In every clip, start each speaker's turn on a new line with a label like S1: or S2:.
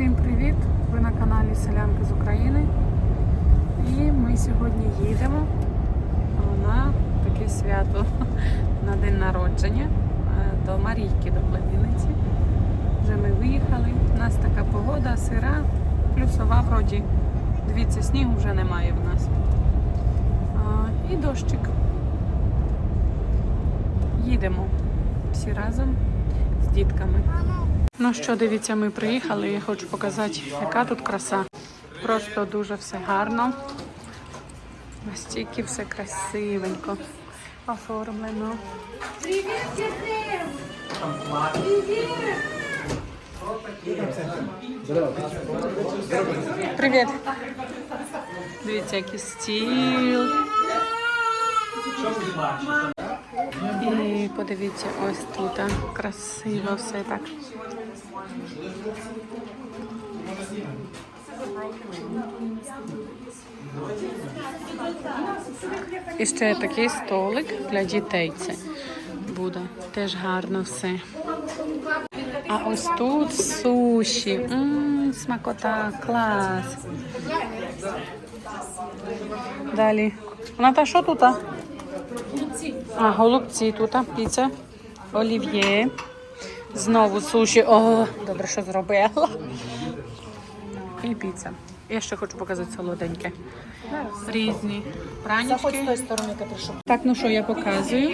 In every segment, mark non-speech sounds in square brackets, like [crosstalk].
S1: Всім привіт! Ви на каналі Селянки з України. І ми сьогодні їдемо на таке свято [laughs] на день народження е, до Марійки, до племінниці. Вже ми виїхали. У нас така погода, сира, плюсова вроді. Дивіться, снігу вже немає в нас. І дощик. Їдемо всі разом з дітками. Ну що, дивіться, ми приїхали. Я хочу показати, яка тут краса. Просто дуже все гарно. Настільки все красивенько оформлено. Привіт! Привіт. Дивіться, який стіл. І подивіться, ось тут красиво все так. І ще такий столик для дітей це буде. Теж гарно все. А ось тут суші. М, смакота, клас. Далі. Ната, що тут? а? А, голубці тут, піца, олів'є. Знову суші. О, добре, що зробила. І піца. Я ще хочу показати солоденьке. Різні пранічки.
S2: тої сторони, Катрюша.
S1: Так, ну що я показую.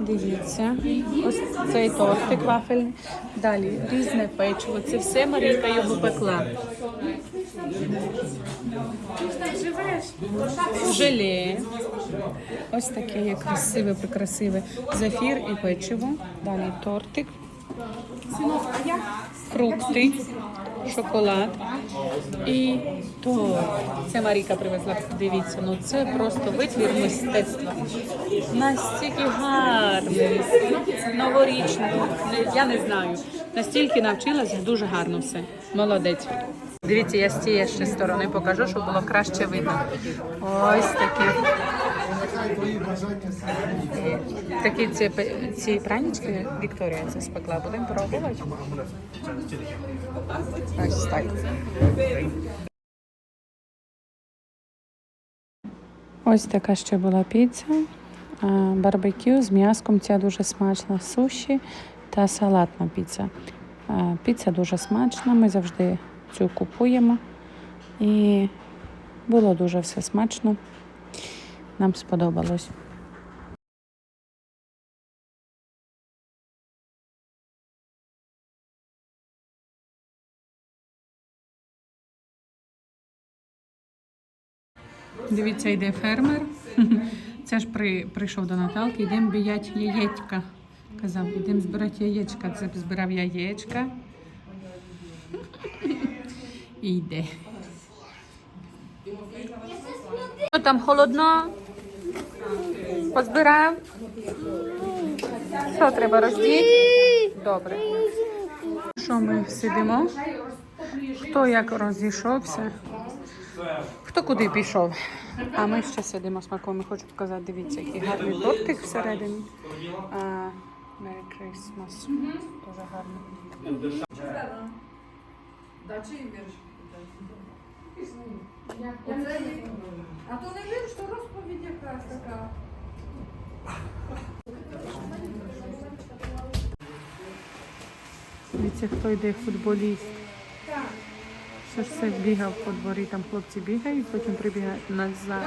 S1: Дивіться, ось цей тортик вафельний. Далі різне печиво. Це все Марійка його пекла. Желе. Ось таке є красиве, прикрасиве. Зефір і печиво. Далі тортик. Фрукти, шоколад і торт. Це Маріка привезла. Дивіться, ну це просто витвір мистецтва. Настільки гарний, новорічний. Я не знаю. Настільки навчилася, дуже гарно все. Молодець. Дивіться, я з цієї ще сторони покажу, щоб було краще видно. Ось такі. Е, Такі ці, ці пранічки Вікторія це спекла. Будемо пробувати. Ось так. Ось така ще була піца. Барбекю з м'яском. Ця дуже смачна. Суші та салатна піца. А, Піца дуже смачна. Ми завжди цю купуємо. І було дуже все смачно. Нам сподобалось. Дивіться, йде фермер. [laughs] Це ж при, прийшов до Наталки, йдемо біять яєчка. Казав, йдемо збирати яєчка. Це збирав яєчка. [laughs] І йде. Там холодно? Позбирав? Що треба роздіти? Добре. Що ми сидимо? Хто як розійшовся? Хто куди пішов? А ми ще сидимо смакуємо. Хочу показати, дивіться, який гарний тортик всередині. А, Merry Christmas. Дуже гарно.
S3: А то не вірш, то розповідь якась така.
S1: Дивіться, хто йде футболіст. Що ж це бігав по дворі, там хлопці бігають, потім прибігають назад.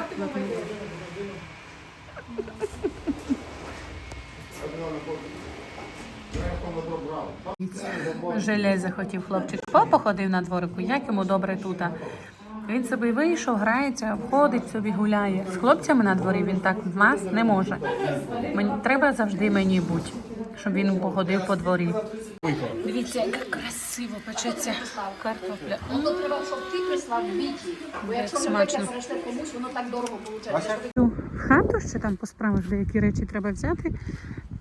S1: Желе захотів хлопчик. Походив на дворику, як йому добре тут. Він собі вийшов, грається, обходить собі, гуляє. З хлопцями на дворі він так в нас не може. Мені треба завжди мені бути, щоб він походив по дворі. Дивіться, як красиво печеться картопля.
S2: Треба, щоб ти прислав
S1: Смачно.
S2: таке комусь, воно так дорого виходить.
S1: Хату ще там по справах деякі речі треба взяти.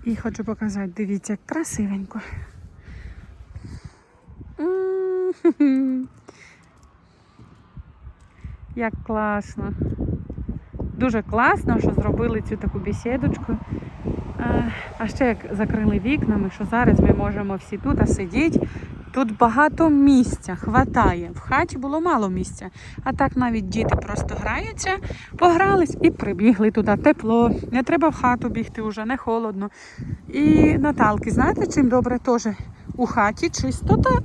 S1: І хочу показати, дивіться, як красивенько. Як класно. Дуже класно, що зробили цю таку бесідочку. А, ще як закрили вікнами, що зараз ми можемо всі тут сидіти, Тут багато місця, хватає. В хаті було мало місця. А так навіть діти просто граються, погрались і прибігли туди. Тепло, не треба в хату бігти вже, не холодно. І Наталки, знаєте, чим добре теж у хаті чистота.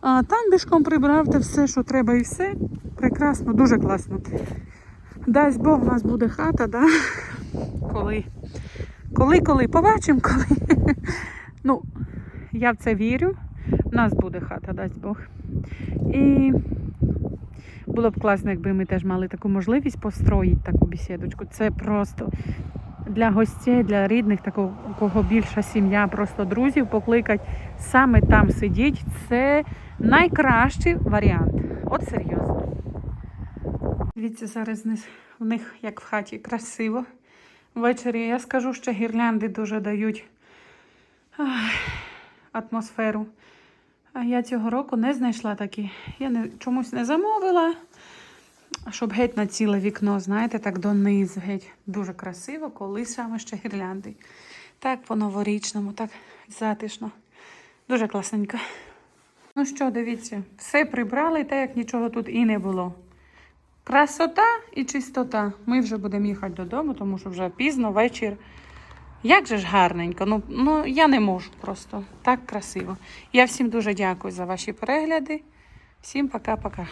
S1: А там бішком прибрав те все, що треба, і все. Прекрасно, дуже класно. Дасть Бог, у нас буде хата, да? коли. Коли, коли, побачимо, коли. Ну, я в це вірю. У нас буде хата, дасть Бог. І було б класно, якби ми теж мали таку можливість построїти таку бесідочку. Це просто для гостей, для рідних, у кого більша сім'я, просто друзів покликати, саме там сидіть. Це найкращий варіант. От серйозно. Дивіться, зараз в них, як в хаті, красиво. Ввечері я скажу, що гірлянди дуже дають ах, атмосферу. А я цього року не знайшла такі. Я не, чомусь не замовила, щоб геть на ціле вікно, знаєте, так донизу геть. Дуже красиво, коли саме ще гірлянди. Так по-новорічному, так затишно. Дуже класненько. Ну що, дивіться, все прибрали, так як нічого тут і не було. Красота і чистота. Ми вже будемо їхати додому, тому що вже пізно, вечір. Як же ж гарненько. Ну, ну я не можу просто. Так красиво. Я всім дуже дякую за ваші перегляди. Всім пока-пока.